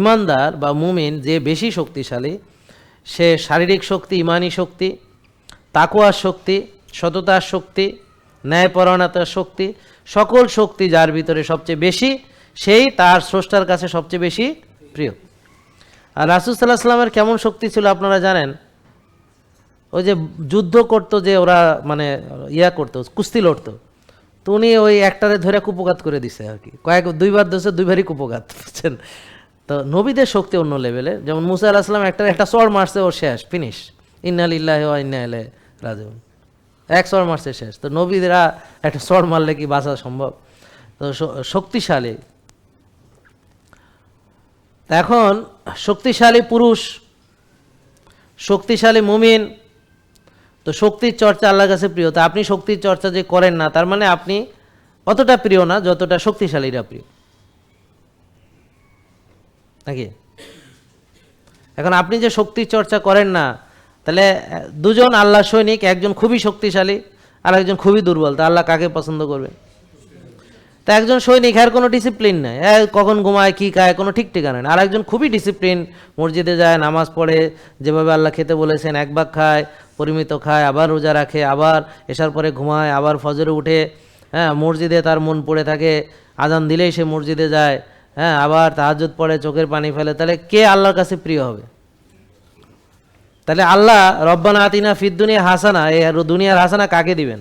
ইমানদার বা মুমিন যে বেশি শক্তিশালী, সে শারীরিক শক্তি, ইমানি শক্তি, তাকুয়ার শক্তি, সততার শক্তি, ন্যায়পরায়ণতার শক্তি, সকল শক্তি যার ভিতরে সবচেয়ে বেশি, সেই তার স্রষ্টার কাছে সবচেয়ে বেশি প্রিয়। আর রাসুল সাল্লাহ সাল্লামের কেমন শক্তি ছিল আপনারা জানেন? ওই যে যুদ্ধ করতো যে ওরা মানে ইয়া করতো, কুস্তি লড়তো। তো উনি ওই একটারে ধরে কুপঘাত করে দিছে আর কি। কয়েক, দুইবার ধরছে, দুইবারই কুপঘাত, বুঝছেন? তো নবীদের শক্তি অন্য লেভেলে যেমন মুসা আল্লাহ সাল্লাম একটা একটা চর মারছে, ওর শেষ ফিনিশ ইন্নালিল্লাহ ইন্না এলে রাজুন এক চর মারছে, শেষ। তো নবীরা একটা চর মারলে কি বাঁচা সম্ভব? তো শক্তিশালী। এখন শক্তিশালী পুরুষ, শক্তিশালী মুমিন, তো শক্তির চর্চা আল্লাহর কাছে প্রিয়। তা আপনি শক্তির চর্চা যে করেন না, তার মানে আপনি অতটা প্রিয় না, যতটা শক্তিশালীরা প্রিয়। নাকি? এখন আপনি যে শক্তির চর্চা করেন না, তাহলে, দুজন আল্লাহ সৈনিক, একজন খুবই শক্তিশালী, আর একজন খুবই দুর্বল, তা আল্লাহ কাকে পছন্দ করবে? তা একজন সৈনিক, আর কোনো ডিসিপ্লিন নাই। কখন ঘুমায়, কী খায়, কোনো ঠিক ঠিকানা নেই। আর একজন খুবই ডিসিপ্লিন মসজিদে যায়, নামাজ পড়ে, যেভাবে আল্লাহ খেতে বলেছেন, এক ভাগ খায়, পরিমিত খায়, আবার রোজা রাখে, আবার এসার পরে ঘুমায়, আবার ফজরে উঠে হ্যাঁ মসজিদে তার মন পড়ে থাকে, আজান দিলেই সে মসজিদে যায় হ্যাঁ আবার তাহাজুদ পড়ে চোখের পানি ফেলে, তাহলে কে আল্লাহর কাছে প্রিয় হবে? তাহলে আল্লাহ রব্বানা আতিনা ফিদ দুনিয়া হাসানা, এই দুনিয়ার হাসানা কাকে দিবেন?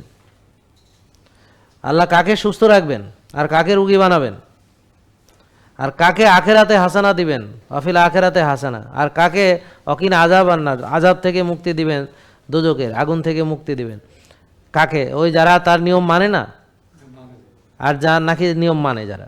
আল্লাহ কাকে সুস্থ রাখবেন? আর কাকে রুগী বানাবেন? আর কাকে আখেরাতে হাসানা দিবেন? অফিল আখেরাতে হাসানা। আর কাকে অকিন আজাব আর না আজাব থেকে মুক্তি দিবেন দুজকের আগুন থেকে মুক্তি দিবেন। কাকে? ওই যারা তার নিয়ম মানে না? আর যা নাকি নিয়ম মানে যারা?